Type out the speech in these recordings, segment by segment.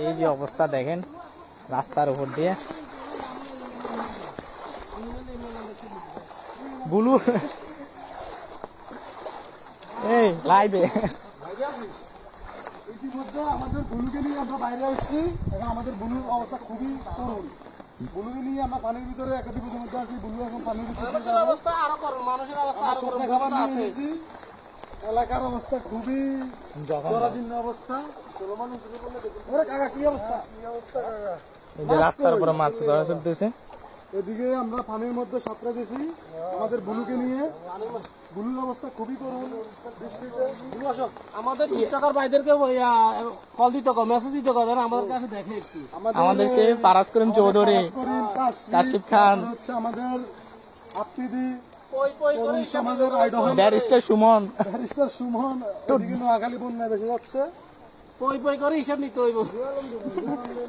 এই যে অবস্থা দেখেন, রাস্তার উপর দিয়ে। বুলু এই, লাইভে। ইতিমধ্যে আমাদের বুলুকে নিয়ে আমরা বাইরে আসছি এখন আমাদের বুলুর অবস্থা খুবই করুণ বুলুকে নিয়ে আমরা পানির ভিতরে একাধিক মধ্যে আছি বুলু এখন পানির ভিতরে অবস্থা আরও করুন, মানুষের অবস্থা আরও করুন খাবার নিয়ে এলাকার অবস্থা খুবই জরাজীর্ণ অবস্থা। ওরে কাকা কি অবস্থা? কি অবস্থা কাকা? এই যে রাস্তার উপরে মাছ ধরা চলতেছে। এদিকে আমরা পানির মধ্যে সাঁতরা দিয়েছি আমাদের বুলুকে নিয়ে। বুলুর অবস্থা খুবই আমাদের টিকটকার ভাইদেরকে কল দিতে কো মেসেজ দিতে কো আমাদের কাছে দেখে একটু। আমাদের সে পারাস করিম চৌধুরী কাশিফ, খান। হচ্ছে আমাদের করে তরুণ সমাজের idol barrister Sumon. Barrister Sumon এদিকে নোয়াখালী বন্যায় বেশি যাচ্ছে। পই পই করে হিসাব নিতে হইব।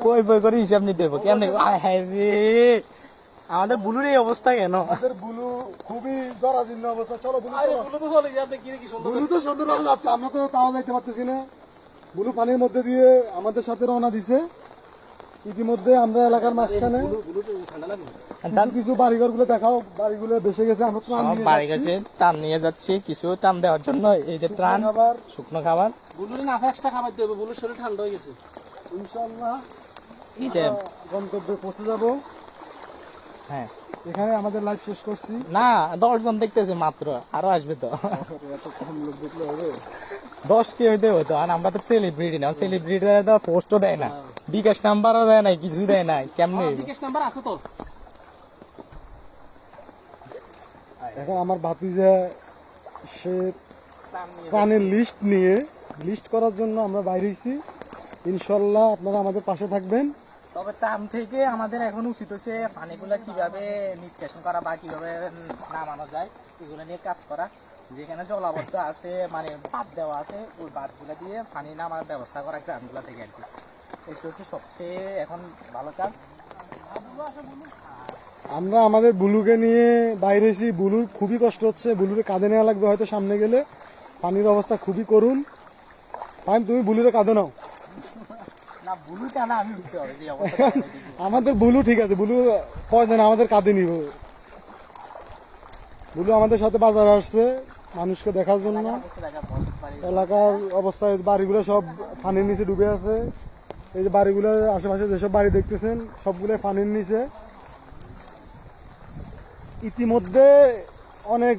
কই বই করে হিসাব নিতে হবে কেমনে? আয় আমাদের বুলুর এই অবস্থা কেন? আমাদের বুলু খুবই জরাজীর্ণ অবস্থা। চলো বুলু আরে তো চলে যাতে কি কি সুন্দর। বুলু তো সুন্দরভাবে যাচ্ছে আমরা তো তাও যাইতে পারতেছি না। বুলু পানির মধ্যে দিয়ে আমাদের সাথে রওনা দিছে। ইতিমধ্যে আমরা এলাকার মাঝখানে কিছু কিছু বাড়িঘরগুলো দেখাও বাড়িগুলো ভেসে গেছে আমরা ত্রাণ বাড়ি গেছে নিয়ে যাচ্ছি কিছু দেওয়ার জন্য এই যে ত্রাণ খাবার। শুকনো খাবার। বুলুর না এক্সট্রা খাবার দেবে বুলুর শরীর ঠান্ডা হয়ে গেছে। যে গন্তব্যে পৌঁছে যাব। হ্যাঁ। এখানে আমাদের লাইভ শেষ করছি। না দশজন দেখতেছে মাত্র আরও আসবে তো। এত কম লোক দেখলে হবে। দশ কে হইতে হতো আর আমরা তো সেলিব্রিটি না সেলিব্রিটি তো পোস্টও দেয় না। বিকাশ নাম্বারও দেয় না কিছু দেয় না কেমনে বিকাশ নাম্বার আছে তো। এখন আমার ভাতিজা সে প্রাণের লিস্ট নিয়ে লিস্ট করার জন্য আমরা বাইরে হয়েছি ইনশাল্লাহ আপনারা আমাদের পাশে থাকবেন। তবে ত্রাণ থেকে আমাদের এখন উচিত হচ্ছে পানিগুলো কীভাবে নিষ্কাশন করা বা কীভাবে নামানো যায় এগুলো নিয়ে কাজ করা। যেখানে জলাবদ্ধ আছে মানে বাদ দেওয়া আছে ওই বাদগুলো দিয়ে পানি নামার ব্যবস্থা করা গ্রামগুলো থেকে আর কি। এটা হচ্ছে সবচেয়ে এখন ভালো কাজ। আমরা আমাদের বুলুকে নিয়ে বাইরে হয়েছি বুলুর খুবই কষ্ট হচ্ছে। বুলুরে কাঁধে নেওয়া লাগবে হয়তো সামনে গেলে। পানির অবস্থা খুবই করুণ। ফাইন তুমি বুলুরে কাঁধে নাও। না আমাদের বুলু ঠিক আছে। বুলু কয়জন আমাদের কাঁধে নিব। বুলু আমাদের সাথে বাজার আসছে মানুষকে দেখার জন্য। এলাকার অবস্থায় বাড়িগুলো সব পানির নিচে ডুবে আছে। এই যে বাড়িগুলো, আশেপাশে যেসব বাড়ি দেখতেছেন সবগুলো পানির নিচে। ইতিমধ্যে অনেক,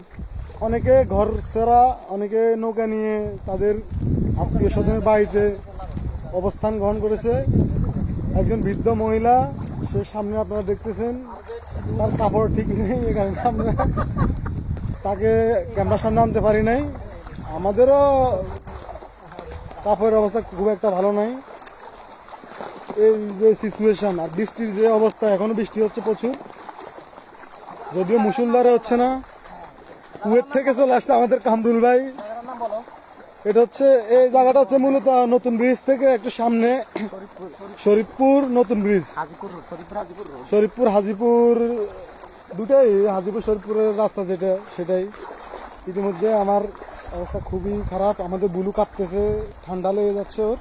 অনেকে ঘর সেরা, অনেকে নৌকা নিয়ে তাদের আত্মীয় স্বজনের বাড়িতে অবস্থান গ্রহণ করেছে। একজন বৃদ্ধ মহিলা, সে সামনে আপনারা দেখতেছেন, তার কাপড় ঠিক নেই এখানে আমরা তাকে ক্যামেরার সামনে আনতে পারি নাই। আমাদেরও কাপড়ের অবস্থা খুব একটা ভালো নাই। এই যে সিচুয়েশন আর বৃষ্টির যে অবস্থা, এখনও বৃষ্টি হচ্ছে প্রচুর। যদিও মুসুলধারে হচ্ছে না, কুয়েত থেকে চলে আসছে আমাদের কামরুল ভাই। এটা হচ্ছে, এই জায়গাটা হচ্ছে মূলত নতুন ব্রিজ থেকে একটু সামনে। শরীফপুর নতুন ব্রিজ শরীফপুর, হাজিপুর, দুটাই, হাজিপুর, শরীফপুরের রাস্তা যেটা, সেটাই। ইতিমধ্যে আমার অবস্থা খুবই খারাপ, আমাদের বুলু কাঁপতেছে, ঠান্ডা লেগে যাচ্ছে ওর।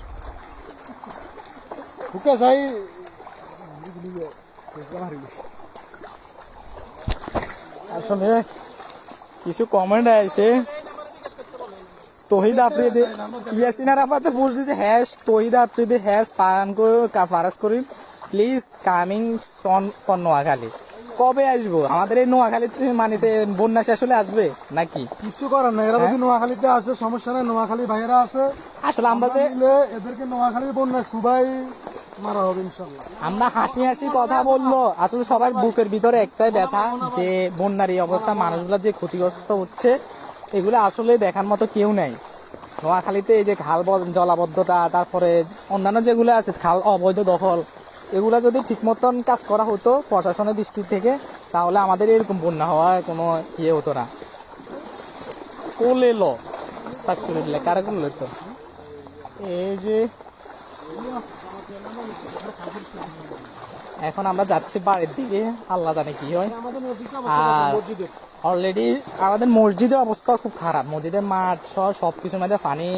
আসলে কিছু কমেন্ট আছে তহিদ আফ্রিদি ইয়াসিন আরাফাতে পোস্ট দিয়েছে হ্যাশ তহিদ আফ্রিদি হ্যাশ পারান করে ফারাস করি please coming soon for Noakhali. কবে আসব? আমাদের এই নোয়াখালীতে মানিতে বন্যা শেষ হলে আসবে নাকি? কিচ্ছু করার নাই। এরা যদি নোয়াখালীতে আসে সমস্যা নেই। নোয়াখালী ভাইয়েরা আছে। আসলে আমরা যে এদেরকে নোয়াখালীর বন্যায় সুবাই মারা হবে ইনশাল্লাহ আমরা হাসি হাসি কথা বলল। আসলে সবার বুকের ভিতরে একটাই ব্যথা যে বন্যার এই অবস্থা মানুষগুলো যে ক্ষতিগ্রস্ত হচ্ছে এগুলো আসলে দেখার মতো কেউ নেই। নোয়াখালীতে এই যে খাল জলাবদ্ধতা তারপরে অন্যান্য যেগুলো আছে খাল অবৈধ দখল এগুলো যদি ঠিক মতন কাজ করা হতো প্রশাসনের দৃষ্টি থেকে তাহলে আমাদের এরকম বন্যা হওয়ার কোনো ইয়ে হতো না। কোলে ল আস্তাগফিরুল্লাহ, কারা করল তো এই যে এখন আমরা যাচ্ছি বাড়ির দিকে, আল্লাহ জানে কি হয়। আর অলরেডি আমাদের মসজিদের অবস্থা খুব খারাপ। মসজিদের মাঠ সহ সব কিছুর মধ্যে পানি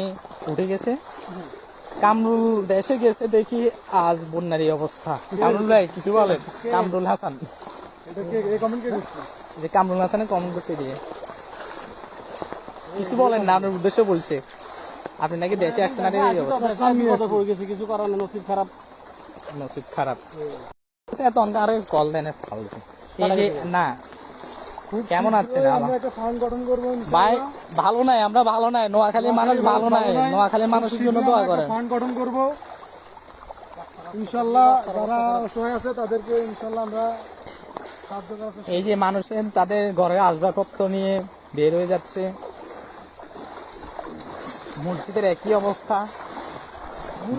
উঠে গেছে। কামরুল দেশে গেছে দেখি আজ বন্যারই অবস্থা। কামরুল ভাই, কিছু বলেন? কামরুল হাসান। কামরুল হাসানের কমেন্ট করছে দিয়ে কিছু বলেন না, আপনার উদ্দেশ্য বলছে। আপনি নাকি দেশে আসছেন আর এই অবস্থা? পড়ে গেছে কিছু কারণে নসিব খারাপ। নসিব খারাপ। এত অনকার কল দেন ফালতু। এই যে না কেমন আছেন আমরা আমার একটা ফান্ড গঠন করব ভাই ভালো নাই আমরা ভালো নাই নোয়াখালীর মানুষ ভালো নাই নোয়াখালীর মানুষের জন্য দোয়া করেন। ফান্ড গঠন করব। ইনশাল্লাহ যারা অসহায় আছে তাদেরকে ইনশাল্লাহ আমরা এই যে মানুষের তাদের ঘরের আসবাবপত্র নিয়ে বের হয়ে যাচ্ছে। মসজিদের একই অবস্থা।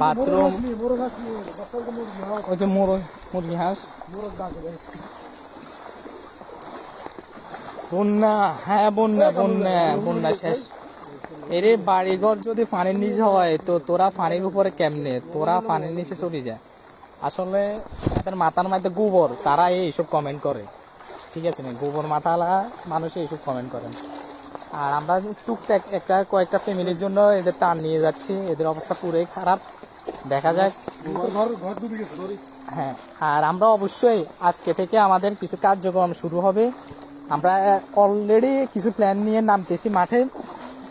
বাথরুম। ওই যে মোরগ মুরগি হাঁস। বন্যা হ্যাঁ বন্যা বন্যা বন্যা শেষ। এরে বাড়িঘর যদি পানির নিচে হয়, তো তোরা পানির উপরে কেমনে? তোরা পানির নিচে চলে যায় আসলে তাদের মাথার মধ্যে গোবর, তারা এইসব কমেন্ট করে। ঠিক আছে না? গোবর মাথালা মানুষ এইসব কমেন্ট করেন আর আমরা টুকটাক একটা কয়েকটা ফ্যামিলির জন্য এদের টান নিয়ে যাচ্ছি। এদের অবস্থা পুরোই খারাপ। দেখা যাক। হ্যাঁ আর আমরা অবশ্যই আজকে থেকে আমাদের কিছু কার্যক্রম শুরু হবে। আমরা অলরেডি কিছু প্ল্যান নিয়ে নামতেছি মাঠে।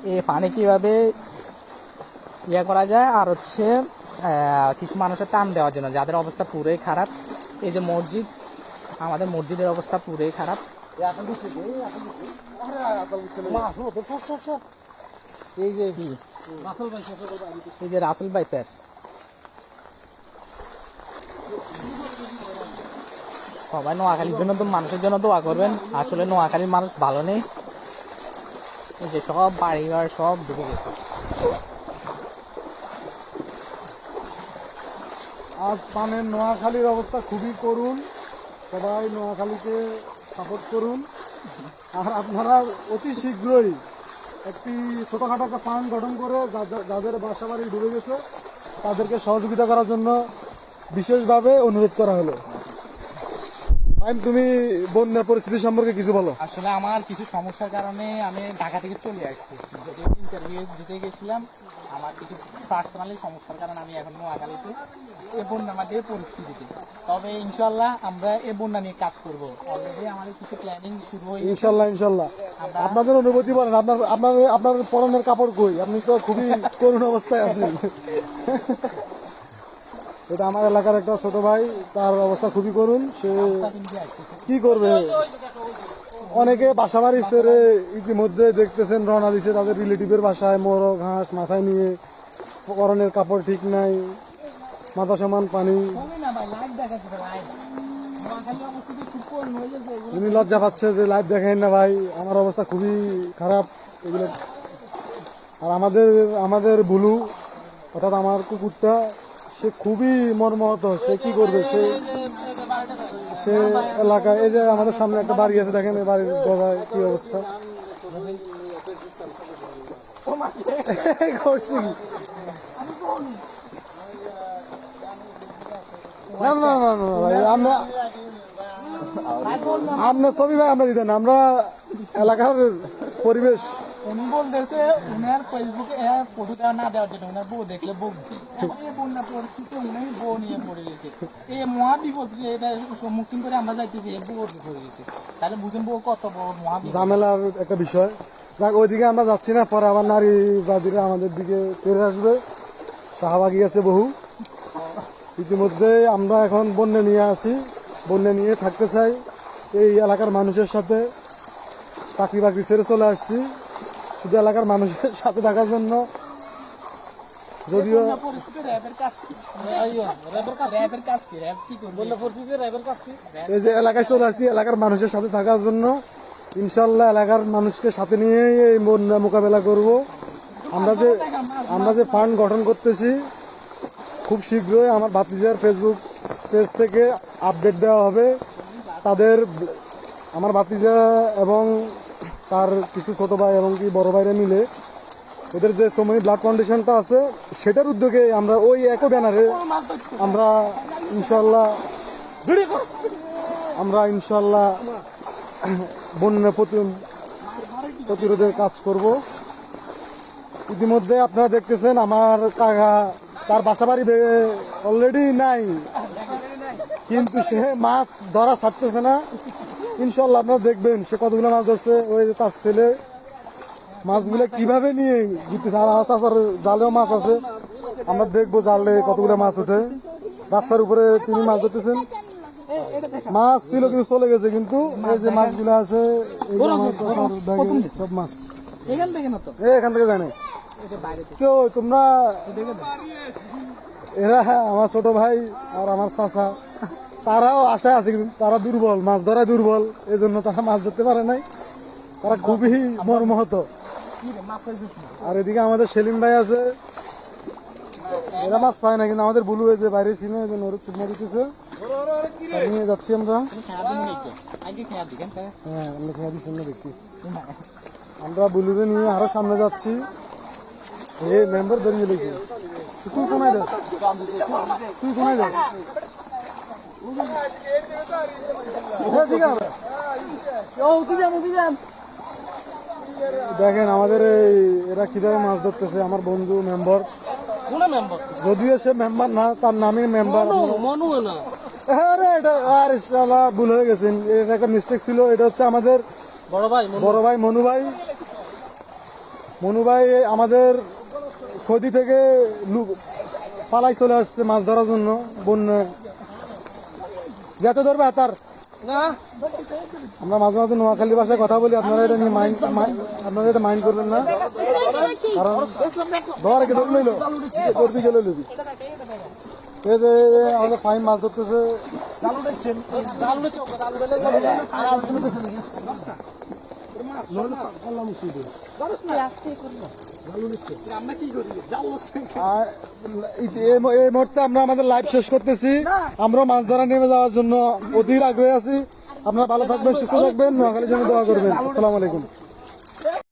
এ পানি কীভাবে ইয়ে করা যায় আর হচ্ছে কিছু মানুষের টান দেওয়ার জন্য। যাদের অবস্থা পুরোই খারাপ। এই যে মসজিদ আমাদের মসজিদের অবস্থা পুরোই খারাপ। মা শোনো তো সর সর সর এই যে রাসেল ভাই এই যে রাসেল বাইপার সবাই নোয়াখালীর জন্য তো মানুষের জন্য দোয়া করবেন। আসলে নোয়াখালীর মানুষ ভালো নেই। এই যে সব বাড়ি ঘর সব ডুবে গেছে। আজ পানের নোয়াখালীর অবস্থা খুবই করুণ। সবাই নোয়াখালীকে সাপোর্ট করুন। আর আপনারা অতি শীঘ্রই একটি ছোটোখাটো একটা ফান্ড গঠন করে যাদের বাসা বাড়ি ডুবে গেছে, তাদেরকে সহযোগিতা করার জন্য বিশেষভাবে অনুরোধ করা হলো। আমি তুমি বন্যার পরিস্থিতি সম্পর্কে কিছু বলো। আসলে আমার কিছু সমস্যার কারণে আমি ঢাকা থেকে চলে আসছি। ইন্টারভিউ দিতে গেছিলাম কিছু পার্সোনালি সমস্যার কারণে আমি এখন নোয়াখালীতে এ বন্যা আমাদের পরিস্থিতিতে। তবে ইনশাল্লাহ আমরা এ বন্যা নিয়ে কাজ করব। অলরেডি আমাদের কিছু প্ল্যানিং শুরু হয়ে ইনশাল্লাহ ইনশাল্লাহ আপনাদের অনুভূতি বলেন আপনার আপনার আপনার পরনের কাপড় কই? আপনি তো খুবই করুণ অবস্থায় আছেন। এটা আমার এলাকার একটা ছোট ভাই তার অবস্থা খুবই করুন সে কি করবে? অনেকে বাসা বাড়ি ছেড়ে ইতিমধ্যে দেখতেছেন, রওনা দিছে তাদের রিলেটিভের বাসায় মোরগ ঘাস মাথায় নিয়ে, পরনের কাপড় ঠিক নাই, মাথা সমান পানি। উনি লজ্জা পাচ্ছে যে লাইভ দেখেন না ভাই, আমার অবস্থা খুবই খারাপ। এগুলো আর আমাদের আমাদের বুলু, অর্থাৎ আমার কুকুরটা, সে খুবই মর্মাহত, সে কি করবে? সে সে এলাকায় এই যে আমাদের সামনে একটা বাড়ি আছে, দেখেন এই বাড়ির দরজায় কি অবস্থা। করছি আমরা আপনার ছবি ভাই, আমরা দিতেন আমরা এলাকার পরিবেশ। উনি বলতেছে, উনার ফেসবুকে ফটো দেওয়া না দেওয়ার জন্য উনার বউ দেখলে এখন এই বন্যা পরিস্থিতি উনি বউ নিয়ে পড়ে গেছে। এই মহা বিপদ এটা সম্মুখীন করে আমরা যাইতেছি, এই বউ পড়ে গেছে। তাহলে বুঝেন বউ কত বড় মহা ঝামেলার একটা বিষয়। যাক, ওইদিকে আমরা যাচ্ছি না, পরে আবার নারীবাদীরা আমাদের দিকে তেরে আসবে। শাহবাগি আছে বহু। ইতিমধ্যে আমরা এখন বন্যে নিয়ে আসি, বন্যে নিয়ে থাকতে চাই। এই এলাকার মানুষের সাথে চাকরি বাকরি ছেড়ে চলে আসছি। শুধু এলাকার মানুষের সাথে থাকার জন্য। যদিও এই যে এলাকায় চলে আসছি এলাকার মানুষের সাথে থাকার জন্য। ইনশাল্লাহ এলাকার মানুষকে সাথে নিয়েই এই বন্যা মোকাবেলা করব। আমরা যে আমরা যে ফান্ড গঠন করতেছি খুব শীঘ্রই আমার ভাতিজার ফেসবুক পেজ থেকে আপডেট দেওয়া হবে। তাদের আমার ভাতিজা এবং তার কিছু ছোট ভাই এবং কি বড় ভাইরা মিলে ওদের যে সময় ব্লাড ফাউন্ডেশনটা আছে, সেটার উদ্যোগে আমরা ওই একই ব্যানারে আমরা ইনশাল্লাহ আমরা ইনশাল্লাহ বন্যা প্রতি- প্রতিরোধে কাজ করব। ইতিমধ্যে আপনারা দেখতেছেন আমার কাকা, তার বাসা বাড়ি অলরেডি নাই। কিন্তু সে মাছ ধরা ছাড়তেছে না। ইনশাল্লাহ আপনারা দেখবেন সে কতগুলো মাছ ধরছে ওই যে তার ছেলে। মাছগুলো কীভাবে নিয়ে ঘুরতেছে আর জালেও মাছ আছে। আমরা দেখব জালে কতগুলো মাছ ওঠে। রাস্তার উপরে তিনি মাছ ধরতেছেন। মাছ ছিল কিন্তু চলে গেছে কিন্তু এই যে মাছগুলো আছে সব মাছ। এখান থেকে না তো? এখান থেকে জানে। কেউ তোমরা এরা আমার ছোট ভাই আর আমার চাচা। তারাও আশায় আছে কিন্তু তারা দুর্বল, মাছ ধরা দুর্বল এই জন্য তারা মাছ ধরতে পারে নাই। তারা খুবই মর্মহত? আর এদিকে আমাদের সেলিম ভাই আছে। এরা মাছ পায় না, কিন্তু আমাদের বুলু এই যে বাইরে ছিল, এই যে নরুদ চুপ মারিতেছে নিয়ে যাচ্ছি আমরা? হ্যাঁ খেয়া দিচ্ছি আমরা দেখছি। আমরা বুলুকে নিয়ে আরও সামনে যাচ্ছি। এ মেম্বার বেরিয়ে লেগে তুই কোনায় যাস? তুই কোনায় যাস? দেখেন আমাদের এই এরা কীভাবে মাছ ধরতেছে আমার বন্ধু মেম্বার কোনে যদিও সে মেম্বার না তার নামে মেম্বার আরে এটা আর ভুল হয়ে গেছেন এটা একটা মিস্টেক ছিল এটা হচ্ছে আমাদের বড় ভাই মনু। বড় ভাই মনু ভাই। মনু ভাই আমাদের সৌদি থেকে পালাই চলে আসছে মাছ ধরার জন্য বন্যা যাতে ধরবে তার। আমরা মাঝে মাঝে নোয়াখালী ভাষায় কথা বলি আপনারা এটা নিয়ে মাইন্ড আপনারা এটা মাইন্ড করবেন না। কারণ ধর কে ধরে লইলো ধরবি গেলে লবি আমাদের ফাইন মাছ ধরতেছে। এই মুহূর্তে আমরা আমাদের লাইভ শেষ করতেছি। আমরা মাছ ধরা নেমে যাওয়ার জন্য অধীর আগ্রহী আছি। আপনারা ভালো থাকবেন সুস্থ থাকবেন। নোয়াখালীর জন্য দোয়া করবেন। আসসালামু আলাইকুম।